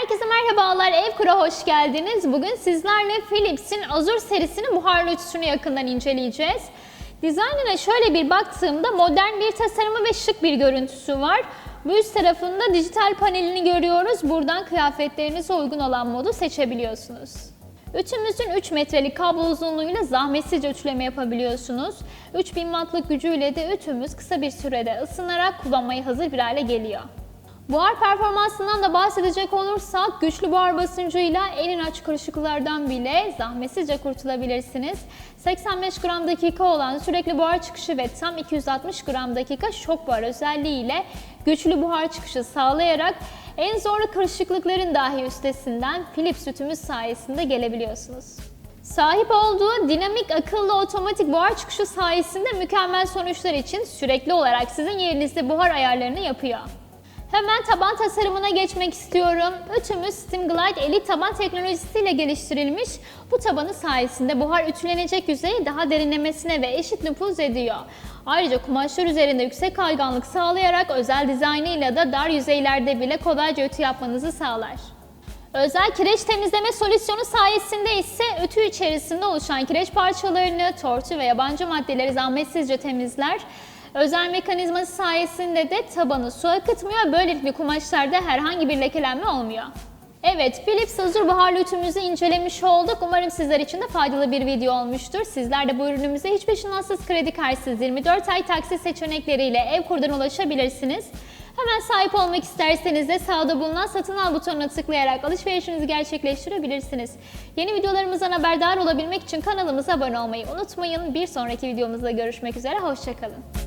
Herkese merhabalar, Evkur'a hoş geldiniz. Bugün sizlerle Philips'in Azur serisinin buharlı ütüsünü yakından inceleyeceğiz. Dizaynına şöyle bir baktığımda modern bir tasarımı ve şık bir görüntüsü var. Bu üst tarafında dijital panelini görüyoruz. Buradan kıyafetlerinize uygun olan modu seçebiliyorsunuz. Ütümüzün 3 metrelik kablo uzunluğuyla zahmetsizce ütüleme yapabiliyorsunuz. 3000 wattlık gücüyle de ütümüz kısa bir sürede ısınarak kullanmaya hazır bir hale geliyor. Buhar performansından da bahsedecek olursak güçlü buhar basıncıyla en aç kırışıklardan bile zahmetsizce kurtulabilirsiniz. 85 gram dakika olan sürekli buhar çıkışı ve tam 260 gram dakika şok buhar özelliğiyle güçlü buhar çıkışı sağlayarak en zorlu kırışıklıkların dahi üstesinden Philips sütümüz sayesinde gelebiliyorsunuz. Sahip olduğu dinamik akıllı otomatik buhar çıkışı sayesinde mükemmel sonuçlar için sürekli olarak sizin yerinizde buhar ayarlarını yapıyor. Hemen taban tasarımına geçmek istiyorum. Ütümüz Steamglide Elite taban teknolojisiyle geliştirilmiş. Bu tabanı sayesinde buhar ütülenecek yüzeyi daha derinlemesine ve eşit nüfuz ediyor. Ayrıca kumaşlar üzerinde yüksek kayganlık sağlayarak özel dizaynıyla da dar yüzeylerde bile kolayca ütü yapmanızı sağlar. Özel kireç temizleme solüsyonu sayesinde ise ütü içerisinde oluşan kireç parçalarını, tortu ve yabancı maddeleri zahmetsizce temizler. Özel mekanizması sayesinde de tabanı su akıtmıyor. Böylelikle kumaşlarda herhangi bir lekelenme olmuyor. Evet, Philips hazır buharlı ütümüzü incelemiş olduk. Umarım sizler için de faydalı bir video olmuştur. Sizler de bu ürünümüze hiç peşinatsız kredi karşısız 24 ay taksit seçenekleriyle ev kurdan ulaşabilirsiniz. Hemen sahip olmak isterseniz de sağda bulunan satın al butonuna tıklayarak alışverişinizi gerçekleştirebilirsiniz. Yeni videolarımızdan haberdar olabilmek için kanalımıza abone olmayı unutmayın. Bir sonraki videomuzda görüşmek üzere, hoşçakalın.